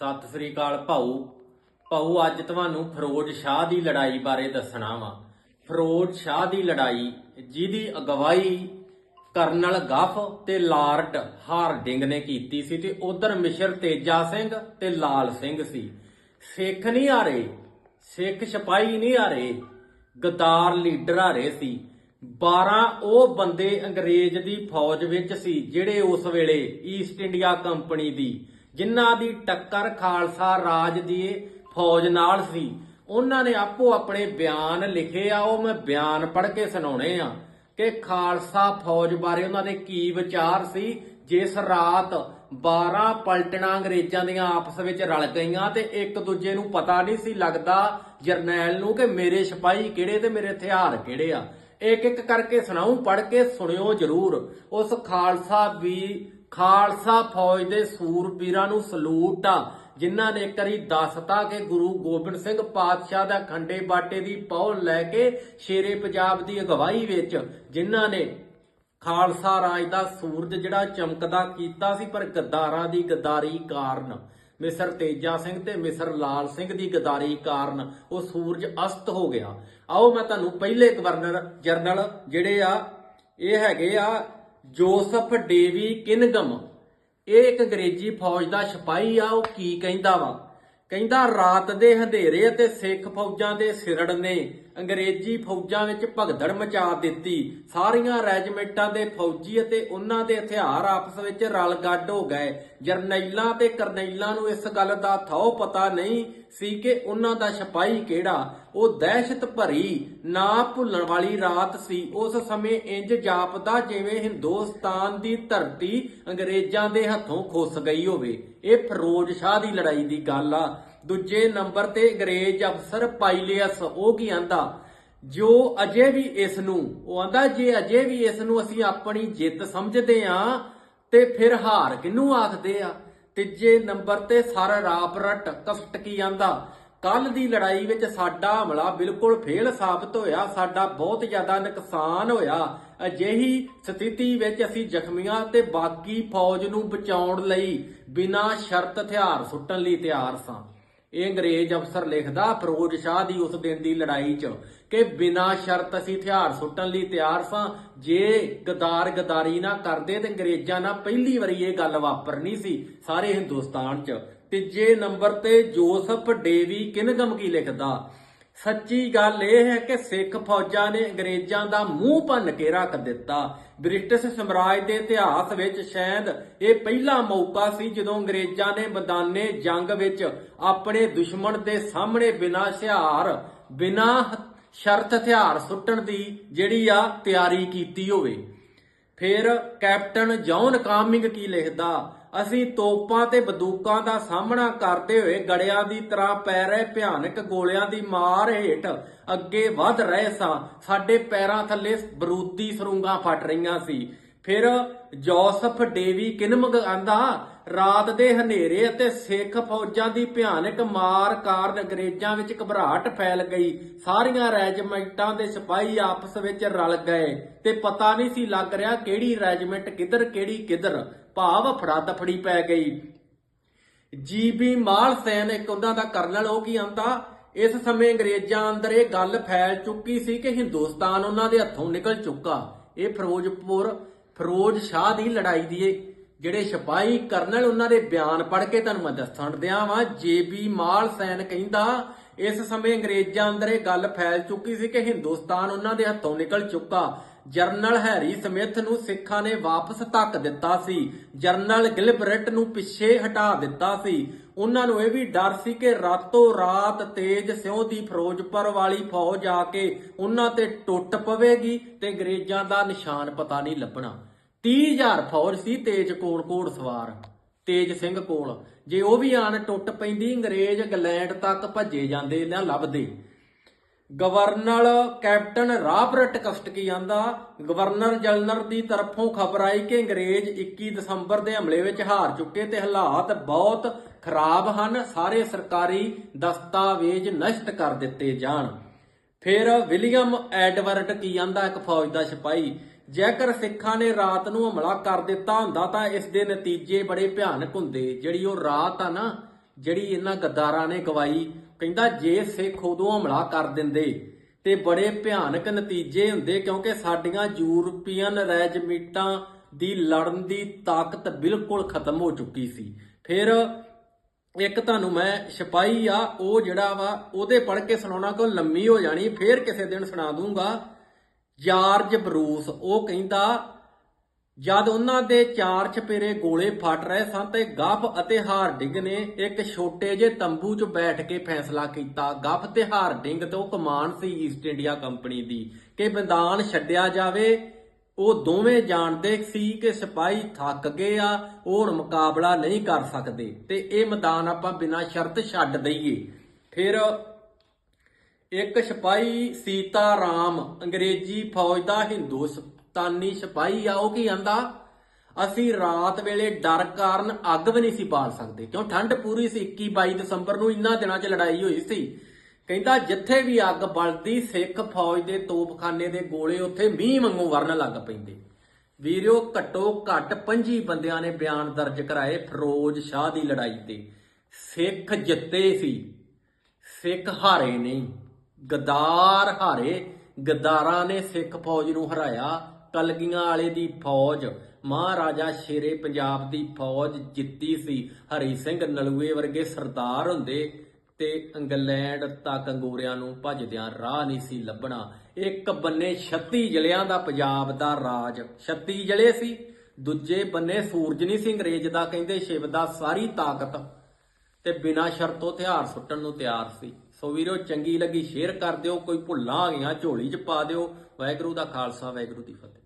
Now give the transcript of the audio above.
ਸਤਿ ਸ੍ਰੀ ਅਕਾਲ ਭਾਊ। ਭਾਊ, ਅੱਜ ਤੁਹਾਨੂੰ ਫਿਰੋਜ਼ ਸ਼ਾਹ ਦੀ ਲੜਾਈ ਬਾਰੇ ਦੱਸਣਾ ਵਾ। ਫਿਰੋਜ਼ ਸ਼ਾਹ ਦੀ ਲੜਾਈ, ਜਿਹਦੀ ਅਗਵਾਈ ਕਰਨਲ ਗਫ ਤੇ ਲਾਰਡ ਹਾਰਡਿੰਗ ਨੇ ਕੀਤੀ ਸੀ ਤੇ ਉਧਰ ਮਿਸ਼ਰ ਤੇਜਾ ਸਿੰਘ ਤੇ ਲਾਲ ਸਿੰਘ ਸੀ। ਸਿੱਖ ਨਹੀਂ ਆ ਰਹੇ ਸਿੱਖ ਸਿਪਾਹੀ ਨਹੀਂ ਆ ਰਹੇ ਗਦਾਰ ਲੀਡਰ ਆ ਰਹੇ ਸੀ। 12 ਉਹ ਬੰਦੇ ਅੰਗਰੇਜ਼ ਦੀ ਫੌਜ ਵਿੱਚ ਸੀ ਜਿਹੜੇ ਉਸ ਵੇਲੇ ਈਸਟ ਇੰਡੀਆ ਕੰਪਨੀ ਦੀ ਜਿਨ੍ਹਾਂ ਦੀ ਟੱਕਰ ਖਾਲਸਾ ਰਾਜ ਦੀ ਫੌਜ ਨਾਲ ਸੀ, ਉਹਨਾਂ ਨੇ ਆਪੋ ਆਪਣੇ ਬਿਆਨ ਲਿਖੇ ਆ, ਉਹ ਮੈਂ ਬਿਆਨ ਪੜ੍ਹ ਕੇ ਸੁਣਾਉਣੇ ਆ ਕਿ ਖਾਲਸਾ ਫੌਜ ਬਾਰੇ ਉਹਨਾਂ ਦੇ ਕੀ ਵਿਚਾਰ ਸੀ, ਜਿਸ ਰਾਤ 12 ਪਲਟਣਾ ਅੰਗਰੇਜ਼ਾਂ ਦੀਆਂ ਆਪਸ ਵਿੱਚ ਰਲ ਗਈਆਂ ਤੇ ਇੱਕ ਦੂਜੇ ਨੂੰ ਪਤਾ ਨਹੀਂ ਸੀ ਲੱਗਦਾ ਜਰਨੈਲ ਨੂੰ ਕਿ ਮੇਰੇ ਸਿਪਾਹੀ ਕਿਹੜੇ ਤੇ ਮੇਰੇ ਹਥਿਆਰ ਕਿਹੜੇ ਆ। ਇੱਕ ਇੱਕ ਕਰਕੇ ਸੁਣਾਉ ਪੜ੍ਹ ਕੇ ਸੁਣਿਓ ਜਰੂਰ। ਉਸ ਖਾਲਸਾ ਵੀ ਖਾਲਸਾ ਫੌਜ ਦੇ ਸੂਰਬੀਰਾਂ ਨੂੰ ਸਲੂਟ ਆ, ਜਿਨ੍ਹਾਂ ਨੇ ਕਰੀ ਵਾਰੀ ਦੱਸਤਾ ਕਿ ਗੁਰੂ ਗੋਬਿੰਦ ਸਿੰਘ ਪਾਤਸ਼ਾਹ ਦਾ ਖੰਡੇ ਬਾਟੇ ਦੀ ਪੌਲ ਲੈ ਕੇ ਸ਼ੇਰੇ ਪੰਜਾਬ ਦੀ ਅਗਵਾਈ ਵਿੱਚ, ਜਿਨ੍ਹਾਂ ਨੇ ਖਾਲਸਾ ਰਾਜ ਦਾ ਸੂਰਜ ਜਿਹੜਾ ਚਮਕਦਾ ਕੀਤਾ ਸੀ, ਪਰ ਗੱਦਾਰਾਂ ਦੀ ਗਦਾਰੀ ਕਾਰਨ, ਮਿਸਰ ਤੇਜਾ ਸਿੰਘ ਤੇ ਮਿਸਰ ਲਾਲ ਸਿੰਘ ਦੀ ਗਦਾਰੀ ਕਾਰਨ ਉਹ ਸੂਰਜ ਅਸਤ ਹੋ ਗਿਆ। ਆਓ ਮੈਂ ਤੁਹਾਨੂੰ ਪਹਿਲੇ ਗਵਰਨਰ ਜਨਰਲ ਜਿਹੜੇ ਆ, ਇਹ ਹੈਗੇ ਆ ਜੋਸਫ ਡੇਵੀ ਕਿਨਗਮ ਇਹ ਇੱਕ ਅੰਗਰੇਜ਼ੀ ਫੌਜ ਦਾ ਸਿਪਾਹੀ ਆ, ਉਹ ਕੀ ਕਹਿੰਦਾ ਵਾ? ਕਹਿੰਦਾ, ਰਾਤ ਦੇ ਹਨੇਰੇ ਅਤੇ ਸਿੱਖ ਫੌਜਾਂ ਦੇ ਸਿਰੜ ਨੇ ਅੰਗਰੇਜ਼ੀ ਫੌਜਾਂ ਵਿੱਚ ਭਗਦੜ ਮਚਾ ਦਿੱਤੀ। ਸਾਰੀਆਂ ਰੈਜੀਮੈਂਟਾਂ ਦੇ ਫੌਜੀ ਅਤੇ ਉਹਨਾਂ ਦੇ ਹਥਿਆਰ ਆਪਸ ਵਿੱਚ ਰਲ ਗੱਡ ਹੋ ਗਏ। ਜਰਨੈਲਾਂ ਤੇ ਕਰਨੈਲਾਂ ਨੂੰ ਇਸ ਗੱਲ ਦਾ ਥੋ ਪਤਾ ਨਹੀਂ ਸੀ ਕਿ ਉਹਨਾਂ ਦਾ ਸਿਪਾਹੀ ਕਿਹੜਾ। ਉਹ ਦਹਿਸ਼ਤ ਭਰੀ ਨਾ ਭੁੱਲਣ ਵਾਲੀ ਰਾਤ ਸੀ। ਉਸ ਸਮੇਂ ਇੰਜ ਜਾਪਦਾ ਜਿਵੇਂ ਹਿੰਦੁਸਤਾਨ ਦੀ ਧਰਤੀ ਅੰਗਰੇਜ਼ਾਂ ਦੇ ਹੱਥੋਂ ਖੁੱਸ ਗਈ ਹੋਵੇ। ਇਹ ਫਿਰੋਜ਼ ਸ਼ਾਹ ਦੀ ਲੜਾਈ ਦੀ ਗੱਲ ਆ। ਦੂਜੇ ਨੰਬਰ ਤੇ ਅੰਗਰੇਜ਼ ਅਫਸਰ ਪਾਈਲੀਅਸ, ਉਹ ਕੀ ਆਂਦਾ ਜੋ ਅਜੇ ਵੀ ਇਸ ਨੂੰ, ਉਹ ਆਂਦਾ ਜੇ ਅਜੇ ਵੀ ਇਸ ਨੂੰ ਅਸੀਂ ਆਪਣੀ ਜਿੱਤ ਸਮਝਦੇ ਆ, ਤੇ ਫਿਰ ਹਾਰ ਕਿਹਨੂੰ ਆਖਦੇ ਆ? ਤੀਜੇ ਨੰਬਰ ਤੇ ਸਰ ਰਾਬਰਟ ਕਫਟ ਕੀ ਆਂਦਾ ਕੱਲ ਦੀ ਲੜਾਈ ਵਿੱਚ ਸਾਡਾ ਹਮਲਾ ਬਿਲਕੁਲ ਫੇਲ ਸਾਬਤ ਹੋਇਆ, ਸਾਡਾ ਬਹੁਤ ਜ਼ਿਆਦਾ ਨੁਕਸਾਨ ਹੋਇਆ। ਅਜਿਹੀ ਸਥਿਤੀ ਵਿੱਚ ਅਸੀਂ ਜ਼ਖਮੀਆਂ ਤੇ ਬਾਕੀ ਫੌਜ ਨੂੰ ਬਚਾਉਣ ਲਈ ਬਿਨਾਂ ਸ਼ਰਤ ਹਥਿਆਰ ਸੁੱਟਣ ਲਈ ਤਿਆਰ ਸਾਂ। ਇਹ ਅੰਗਰੇਜ਼ ਅਫਸਰ ਲਿਖਦਾ, ਫਿਰੋਜ਼ ਸ਼ਾਹ ਦੀ ਉਸ ਦਿਨ ਦੀ ਲੜਾਈ 'ਚ ਕਿ ਬਿਨਾਂ ਸ਼ਰਤ ਅਸੀਂ ਹਥਿਆਰ ਸੁੱਟਣ ਲਈ ਤਿਆਰ ਸਾਂ। ਜੇ ਗਦਾਰ ਗਦਾਰੀ ਨਾ ਕਰਦੇ ਤੇ ਅੰਗਰੇਜ਼ਾਂ ਨਾਲ ਪਹਿਲੀ ਵਾਰੀ ਇਹ ਗੱਲ ਵਾਪਰਨੀ ਸੀ ਸਾਰੇ ਹਿੰਦੁਸਤਾਨ 'ਚ। ਤੀਜੇ ਨੰਬਰ ਤੇ ਜੋਸਫ ਡੇਵੀ ਕਿਨਗਮ ਕੀ ਲਿਖਦਾ ਸੱਚੀ ਗੱਲ ਇਹ ਹੈ ਕਿ ਸਿੱਖ ਫੌਜਾਂ ਨੇ ਅੰਗਰੇਜ਼ਾਂ ਦਾ ਮੂੰਹ ਭੰਨ ਕੇ ਰੱਖ ਦਿੱਤਾ। ਬ੍ਰਿਟਿਸ਼ ਸਾਮਰਾਜ ਦੇ ਇਤਿਹਾਸ ਵਿੱਚ ਸ਼ਾਇਦ ਇਹ ਪਹਿਲਾ ਮੌਕਾ ਸੀ ਜਦੋਂ ਅੰਗਰੇਜ਼ਾਂ ਨੇ ਮੈਦਾਨੇ ਜੰਗ ਵਿੱਚ ਆਪਣੇ ਦੁਸ਼ਮਣ ਦੇ ਸਾਹਮਣੇ ਬਿਨਾਂ ਹਥਿਆਰ ਬਿਨਾਂ ਸ਼ਰਤ ਹਥਿਆਰ ਸੁੱਟਣ ਦੀ ਜਿਹੜੀ ਆ ਤਿਆਰੀ ਕੀਤੀ ਹੋਵੇ। ਫਿਰ ਕੈਪਟਨ ਜੌਨ ਕਾਮਿੰਗ ਕੀ ਲਿਖਦਾ? ਅਸੀਂ ਤੋਪਾਂ ਤੇ ਬੰਦੂਕਾਂ ਦਾ ਸਾਹਮਣਾ ਕਰਦੇ ਹੋਏ ਗੜਿਆਂ ਦੀ ਤਰ੍ਹਾਂ ਪੈ ਰਹੇ ਭਿਆਨਕ ਗੋਲਿਆਂ ਦੀ ਮਾਰ ਹੇਠ ਅੱਗੇ ਵੱਧ ਰਹੇ ਸਾਂ। ਸਾਡੇ ਪੈਰਾਂ ਥੱਲੇ ਬਰੂਦੀ ਸਰੂੰਗਾਂ ਫਟ ਰਹੀਆਂ ਸੀ। ਫਿਰ ਜੋਸਫ ਡੇਵੀ ਕਿਨਮਗ ਆਂਦਾ ਰਾਤ ਦੇ ਹਨੇਰੇ ਅਤੇ ਸਿੱਖ ਫੌਜਾਂ ਦੀ ਭਿਆਨਕ ਮਾਰ ਕਾਰਨ ਅੰਗਰੇਜ਼ਾਂ ਵਿੱਚ ਘਬਰਾਹਟ ਫੈਲ ਗਈ। ਸਾਰੀਆਂ ਰੈਜੀਮੈਂਟਾਂ ਦੇ ਸਿਪਾਹੀ ਆਪਸ ਵਿੱਚ ਰਲ ਗਏ ਤੇ ਪਤਾ ਨਹੀਂ ਸੀ ਲੱਗ ਰਿਹਾ ਕਿਹੜੀ ਰੈਜੀਮੈਂਟ ਕਿੱਧਰ, ਕਿਹੜੀ ਕਿੱਧਰ। ਭਾਵ ਫੜਾ ਦਫੜੀ ਪੈ ਗਈ। ਜੀਬੀ ਮਾਲ ਸੈਨ ਇੱਕ ਉਹਨਾਂ ਦਾ ਕਰਨਲ, ਉਹ ਕੀ ਆਂਦਾ ਇਸ ਸਮੇਂ ਅੰਗਰੇਜ਼ਾਂ ਅੰਦਰ ਇਹ ਗੱਲ ਫੈਲ ਚੁੱਕੀ ਸੀ ਕਿ ਹਿੰਦੁਸਤਾਨ ਉਹਨਾਂ ਦੇ ਹੱਥੋਂ ਨਿਕਲ ਚੁੱਕਾ। ਇਹ ਫਿਰੋਜ਼ਪੁਰ, ਫਿਰੋਜ਼ ਸ਼ਾਹ ਦੀ ਲੜਾਈ ਦੀ ਇਹ ਜਿਹੜੇ ਸਿਪਾਹੀ ਕਰਨਲ ਉਹਨਾਂ ਦੇ ਬਿਆਨ ਪੜ੍ਹ ਕੇ ਤੁਹਾਨੂੰ ਮੈਂ ਦੱਸਣ ਦਿਆਂ ਵਾਂ। ਜੀਬੀ ਮਾਲ ਸੈਨ ਕਹਿੰਦਾ, ਇਸ ਸਮੇਂ ਅੰਗਰੇਜ਼ਾਂ ਅੰਦਰ ਇਹ ਗੱਲ ਫੈਲ ਚੁੱਕੀ ਸੀ ਕਿ ਹਿੰਦੁਸਤਾਨ ਉਹਨਾਂ ਦੇ ਹੱਥੋਂ ਨਿਕਲ ਚੁੱਕਾ। ਜਰਨਲ ਹੈਰੀ ਸਮਿਥ ਨੂੰ ਸਿੱਖਾਂ ਨੇ ਵਾਪਸ ਧੱਕ ਦਿੱਤਾ ਸੀ। ਜਰਨਲ ਗਿਲਬਰਟ ਨੂੰ ਪਿੱਛੇ ਹਟਾ ਦਿੱਤਾ ਸੀ। ਉਹਨਾਂ ਨੂੰ ਇਹ ਵੀ ਡਰ ਸੀ ਕਿ ਰਾਤੋਂ ਰਾਤ ਤੇਜ ਸਿਉਂ ਦੀ ਫਿਰੋਜ਼ਪੁਰ ਵਾਲੀ ਫੌਜ ਆ ਕੇ ਉਹਨਾਂ ਤੇ ਟੁੱਟ ਪਵੇਗੀ ਤੇ ਅੰਗਰੇਜ਼ਾਂ ਦਾ ਨਿਸ਼ਾਨ ਪਤਾ ਨਹੀਂ ਲੱਭਣਾ। 30000 ਫੌਜ ਸੀ, ਤੇਜ ਕੋਲ ਕੋੜ ਸਵਾਰ, ਤੇਜ ਸਿੰਘ ਕੋਲ। ਜੇ ਉਹ ਵੀ ਆਣ, ਟੁੱਟ ਪੈਂਦੀ, ਅੰਗਰੇਜ਼ ਇੰਗਲੈਂਡ ਤੱਕ ਭੱਜੇ ਜਾਂਦੇ ਨਾ ਲੱਭਦੇ। ਗਵਰਨਰ ਕੈਪਟਨ ਰਾਬਰਟ ਕਸਟ ਕੀ ਆਂਦਾ, ਗਵਰਨਰ ਜਨਰਲ ਦੀ ਤਰਫੋਂ ਖਬਰ ਆਈ ਕਿ ਅੰਗਰੇਜ਼ 21 ਦਸੰਬਰ ਦੇ ਹਮਲੇ ਵਿੱਚ ਹਾਰ ਚੁੱਕੇ ਤੇ ਹਾਲਾਤ ਬਹੁਤ ਖਰਾਬ ਹਨ, ਸਾਰੇ ਸਰਕਾਰੀ ਦਸਤਾਵੇਜ਼ ਨਸ਼ਟ ਕਰ ਦਿੱਤੇ ਜਾਣ। ਫਿਰ ਵਿਲੀਅਮ ਐਡਵਰਡ ਕੀ ਆਂਦਾ, ਇੱਕ ਫੌਜ ਦਾ ਸਿਪਾਹੀ ਜੇਕਰ ਸਿੱਖਾਂ ਨੇ ਰਾਤ ਨੂੰ ਹਮਲਾ ਕਰ ਦਿੱਤਾ ਹੁੰਦਾ ਤਾਂ ਇਸ ਦੇ ਨਤੀਜੇ ਬੜੇ ਭਿਆਨਕ ਹੁੰਦੇ। ਜਿਹੜੀ ਉਹ ਰਾਤ ਆ ਨਾ, ਜਿਹੜੀ ਇਹਨਾਂ ਗੱਦਾਰਾਂ ਨੇ ਗਵਾਈ, ਕਹਿੰਦਾ ਜੇ ਸਿੱਖ ਉਦੋਂ ਹਮਲਾ ਕਰ ਦਿੰਦੇ, ਤੇ ਬੜੇ ਭਿਆਨਕ ਨਤੀਜੇ ਹੁੰਦੇ ਕਿਉਂਕਿ ਸਾਡੀਆਂ ਯੂਰਪੀਅਨ ਰੈਜਮੈਂਟਾਂ ਦੀ ਲੜਨ ਦੀ ਤਾਕਤ ਬਿਲਕੁਲ ਖਤਮ ਹੋ ਚੁੱਕੀ ਸੀ। ਫਿਰ ਇੱਕ ਤੁਹਾਨੂੰ ਮੈਂ ਸਿਪਾਹੀ ਆ, ਉਹ ਜਿਹੜਾ ਵਾ, ਉਹਦੇ ਪੜ੍ਹ ਕੇ ਸੁਣਾਉਣਾ ਕੋ ਲੰਮੀ ਹੋ ਜਾਣੀ, ਫੇਰ ਕਿਸੇ ਦਿਨ ਸੁਣਾ ਦੂੰਗਾ। ਜਾਰਜ ਬਰੂਸ ਉਹ ਕਹਿੰਦਾ, ਜਦ ਉਹਨਾਂ ਦੇ ਚਾਰ ਚਪੇਰੇ ਗੋਲੇ ਫਟ ਰਹੇ ਸਨ ਤੇ ਗੱਫ ਅਤੇ ਹਾਰਡਿੰਗ ਨੇ, ਇੱਕ ਛੋਟੇ ਜਿਹੇ ਤੰਬੂ 'ਚ ਬੈਠ ਕੇ ਫੈਸਲਾ ਕੀਤਾ। ਗੱਫ ਤੇ ਹਾਰਡਿੰਗ ਤੋਂ ਕਮਾਨ ਸੀ ਈਸਟ ਇੰਡੀਆ ਕੰਪਨੀ ਦੀ। ਕਿ ਮੈਦਾਨ ਛੱਡਿਆ ਜਾਵੇ, ਉਹ ਦੋਵੇਂ ਜਾਣਦੇ ਸੀ ਕਿ ਸਿਪਾਹੀ ਥੱਕ ਗਏ ਆ ਉਹ ਹੁਣ ਮੁਕਾਬਲਾ ਨਹੀਂ ਕਰ ਸਕਦੇ। ਤੇ ਇਹ ਮੈਦਾਨ ਆਪਾਂ ਬਿਨਾਂ ਸ਼ਰਤ ਛੱਡ ਦਈਏ। ਫਿਰ ਇੱਕ ਸਿਪਾਹੀ ਸੀਤਾ ਰਾਮ ਅੰਗਰੇਜ਼ੀ ਫੌਜ ਦਾ ਹਿੰਦੁਸਤਾਨੀ ਸਿਪਾਹੀ ਆ, ਉਹ ਕੀ ਆਂਦਾ? ਅਸੀਂ ਰਾਤ ਵੇਲੇ ਡਰ ਕਾਰਨ ਅੱਗ ਵੀ ਨਹੀਂ ਸੀ ਬਾਲ ਸਕਦੇ, ਕਿਉਂ? ਠੰਡ ਪੂਰੀ ਸੀ 21 22 ਦਸੰਬਰ ਨੂੰ ਇਨ੍ਹਾਂ ਦਿਨਾਂ 'ਚ ਲੜਾਈ ਹੋਈ ਸੀ। ਕਹਿੰਦਾ, ਜਿੱਥੇ ਵੀ ਅੱਗ ਬਲਦੀ, ਸਿੱਖ ਫੌਜ ਦੇ ਤੋਪਖਾਨੇ ਦੇ ਗੋਲੇ ਉੱਥੇ ਮੀਂਹ ਵਾਂਗੂ ਵਰਨ ਲੱਗ ਪੈਂਦੇ। ਵੀਰਿਓ, ਘੱਟੋ ਘੱਟ 25 ਬੰਦਿਆਂ ਨੇ ਬਿਆਨ ਦਰਜ ਕਰਾਏ ਫਿਰੋਜ਼ ਸ਼ਾਹ ਦੀ ਲੜਾਈ ਤੇ। ਸਿੱਖ ਜਿੱਤੇ ਸੀ, ਸਿੱਖ ਹਾਰੇ ਨਹੀਂ। ਗਦਾਰ ਹਾਰੇ, ਗਦਾਰਾਂ ਨੇ ਸਿੱਖ ਫੌਜ ਨੂੰ ਹਰਾਇਆ। ਕਲਗੀਆਂ ਵਾਲੇ ਦੀ ਫੌਜ, ਮਹਾਰਾਜਾ ਸ਼ੇਰੇ ਪੰਜਾਬ ਦੀ ਫੌਜ ਜਿੱਤੀ ਸੀ। ਹਰੀ ਸਿੰਘ ਨਲੂਏ ਵਰਗੇ ਸਰਦਾਰ ਹੁੰਦੇ ਤੇ ਇੰਗਲੈਂਡ ਤੱਕ ਅੰਗੋਰਿਆਂ ਨੂੰ ਭੱਜਦਿਆਂ ਰਾਹ ਨਹੀਂ ਸੀ ਲੱਭਣਾ। ਇੱਕ ਬੰਨੇ 36 ਜ਼ਿਲ੍ਹਿਆਂ ਦਾ ਪੰਜਾਬ ਦਾ ਰਾਜ। 36 ਜ਼ਿਲ੍ਹੇ ਸੀ। ਦੂਜੇ ਬੰਨੇ ਸੂਰਜ ਨਹੀਂ ਸੀ ਅੰਗਰੇਜ਼ ਦਾ ਕਹਿੰਦੇ ਸ਼ਿਵ ਦਾ ਸਾਰੀ ਤਾਕਤ ਤੇ ਬਿਨਾਂ ਸ਼ਰਤੋਂ ਹਥਿਆਰ ਸੁੱਟਣ ਨੂੰ ਤਿਆਰ ਸੀ। ਸੋ ਵੀਰੋ, ਚੰਗੀ ਲੱਗੀ, ਸ਼ੇਅਰ ਕਰ ਦਿਓ, ਕੋਈ ਭੁੱਲਾਂ ਆ ਗਈਆਂ, ਝੋਲੀ 'ਚ ਪਾ ਦਿਓ। ਵਾਹਿਗੁਰੂ ਦਾ ਖਾਲਸਾ, ਵਾਹਿਗੁਰੂ ਦੀ ਫਤਿਹ।